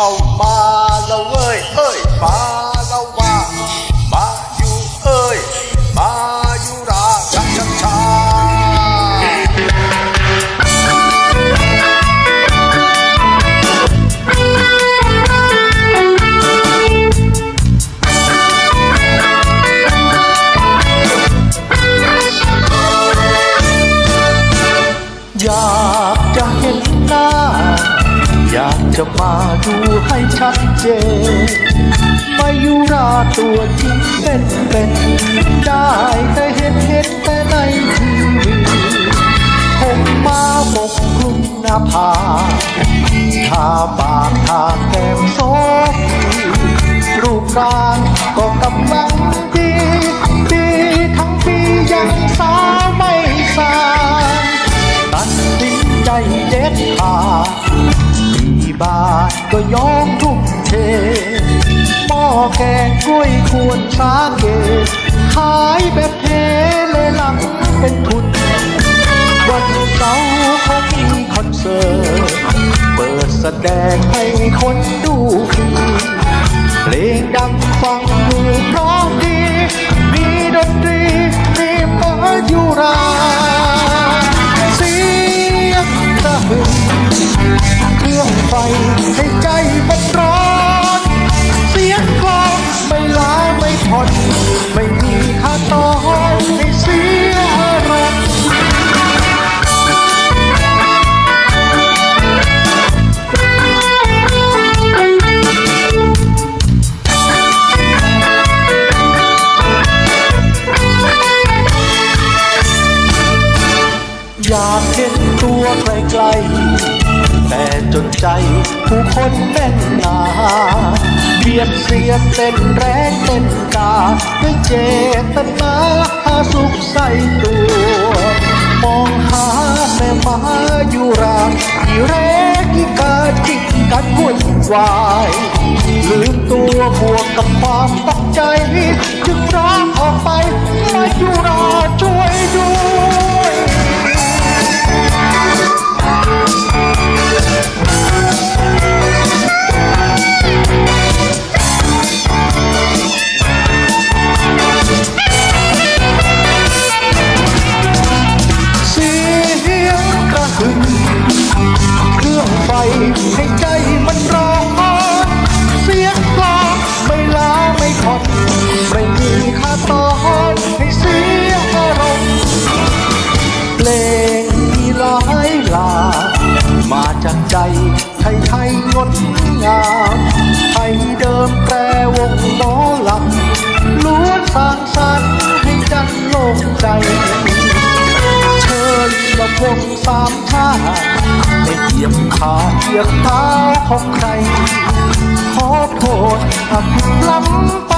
เอามาแล้วเว้ยเอ้ยมาแล้วว่ามาอยู่เอ้ยมาอยู่ราชักชักชา อยากจะมาดูให้ชัดเจนมายุราตัวจริงเป็นเป็นได้แต่เห็นเห็นแต่ในทีวีผมมาปกคลุมหน้าผาทาปากทาแก้มโซฟีรูปร่างาทก็ยอมทุ่มเทหม้อแกงกล้วยควรสาเก ขายแบบเทเลยหลังเป็นทุน วันเสาร์เขามีคอนเสิร์ต เปิดแสดงให้คนดูฟรีเพลงดังฟังดูเพราะดี มีดนตรี ห็นตัวไกล แต่จนใจผู้คนแน่นหนาเบียดเสียดเต้นแรงเต้นกาด้วยเจตนาหาสุขใส่ตัว มองหาแม่มาอยู่รางที่เรกิกาจิกกันวุ่นวายลืมตัวบวกกับความตกใจจึงร้องออกไปมาอยู่รอช่วยด้วย ไทยไทยงดงาม ไทยเดิมแปรวงหมอลำล้วนสร้างสรรค์ให้จันโลกใจ เชิญลำวงสามชาติไม่เหยียบขาเหยียบเท้าของใคร ขอโทษหากล้ำไป